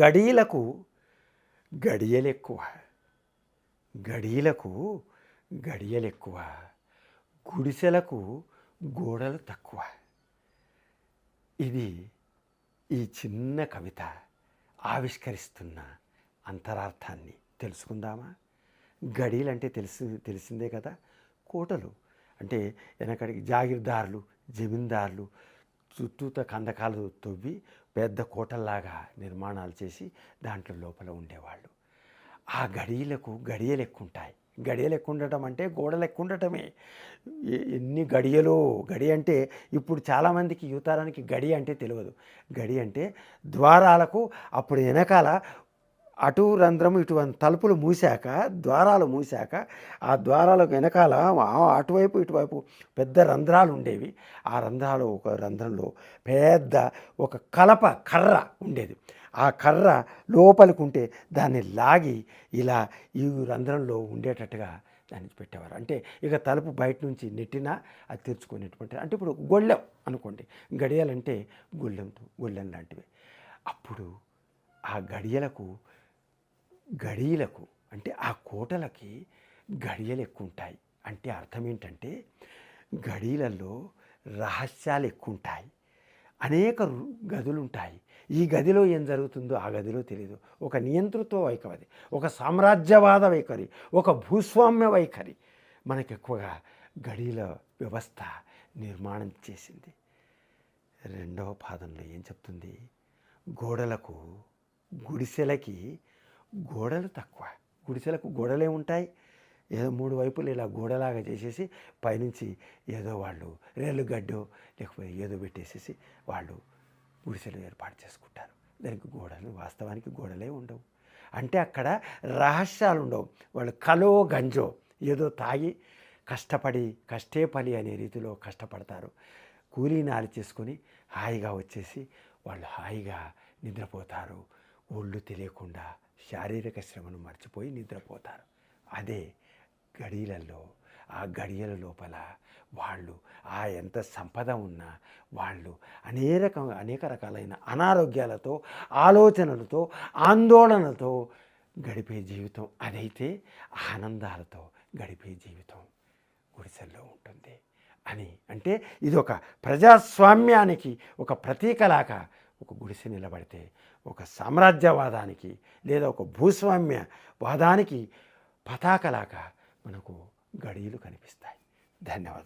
గడియలకు గడియలు ఎక్కువ. గడియలకు గడియలు ఎక్కువ. గుడిసెలకు గోడలు తక్కువ. ఇది ఈ చిన్న కవిత ఆవిష్కరిస్తున్న అంతరార్థాన్ని తెలుసుకుందామా? గడీలంటే తెలిసి తెలిసిందే కదా? కోటలు. అంటే వెనకడికి జాగీర్దారులు జమీందారులు చుట్టూత కందకాలు తవ్వి పెద్ద కోటల్లాగా నిర్మాణాలు చేసి దాంట్లో లోపల ఉండేవాళ్ళు. ఆ గడియలకు గడియలు ఎక్కుంటాయి గడియలు ఎక్కువ ఉండటం అంటే గోడలు ఎక్కువ ఉండటమే ఎన్ని గడియలు గడి అంటే ఇప్పుడు చాలామందికి యువతరానికి గడి అంటే తెలియదు గడి అంటే ద్వారాలకు అప్పుడు వెనకాల అటు రంధ్రము ఇటు తలుపులు మూసాక ద్వారాలు మూసాక ఆ ద్వారాలకు వెనకాల అటువైపు ఇటువైపు పెద్ద రంధ్రాలు ఉండేవి. ఆ రంధ్రాలు ఒక రంధ్రంలో పెద్ద ఒక కలప కర్ర ఉండేది. ఆ కర్ర లోపలికి ఉంటే దాన్ని లాగి ఇలా ఈ రంధ్రంలో ఉండేటట్టుగా దాన్ని పెట్టేవారు. అంటే ఇక తలుపు బయట నుంచి నెట్టినా అది తెరుచుకునేటువంటి అంటే ఇప్పుడు గొళ్ళెం అనుకోండి. గడియాలంటే గొళ్ళెంతో గొళ్ళెం లాంటివి. అప్పుడు ఆ గడియలకు గడియలకు అంటే ఆ కోటలకి గడియలు ఎక్కువ ఉంటాయి అంటే అర్థం ఏంటంటే గడియలలో రహస్యాలు ఎక్కువ ఉంటాయి అనేక గదులు ఉంటాయి ఈ గదిలో ఏం జరుగుతుందో ఆ గదిలో తెలియదు ఒక నియంతృత్వ వైఖరి ఒక సామ్రాజ్యవాద వైఖరి ఒక భూస్వామ్య వైఖరి మనకు ఎక్కువగా గడియల వ్యవస్థ నిర్మాణం చేసింది. రెండవ పాదంలో ఏం చెప్తుంది? గోడలకు గుడిసెలకి గోడలు తక్కువ. గుడిసెలకు గోడలే ఉంటాయి. ఏదో మూడు వైపులు ఇలా గోడలాగా చేసేసి పైనుంచి ఏదో వాళ్ళు రేళ్ళు గడ్డో లేకపోతే ఏదో పెట్టేసేసి వాళ్ళు గుడిసెలు ఏర్పాటు చేసుకుంటారు. దానికి గోడలు వాస్తవానికి గోడలే ఉండవు. అంటే అక్కడ రహస్యాలు ఉండవు. వాళ్ళు కలో గంజో ఏదో తాగి కష్టపడి కష్టే పని అనే రీతిలో కష్టపడతారు. కూలీ నాలి చేసుకొని హాయిగా వచ్చేసి వాళ్ళు హాయిగా నిద్రపోతారు. ఒళ్ళు తెలియకుండా శారీరక శ్రమను మర్చిపోయి నిద్రపోతారు. అదే గడియలలో ఆ గడియల లోపల వాళ్ళు ఆ ఎంత సంపద ఉన్నా వాళ్ళు అనేక అనేక రకాలైన అనారోగ్యాలతో ఆలోచనలతో ఆందోళనలతో గడిపే జీవితం. అదైతే ఆనందాలతో గడిపే జీవితం గుడిసెల్లో ఉంటుంది. అని అంటే ఇది ఒక ప్రజాస్వామ్యానికి ఒక ప్రతీకలాగా ఒక గుడిసె నిలబడితే ఒక సామ్రాజ్యవాదానికి లేదా ఒక భూస్వామ్య వాదానికి పతాకలాగా మనకు గడియలు కనిపిస్తాయి. ధన్యవాదాలు.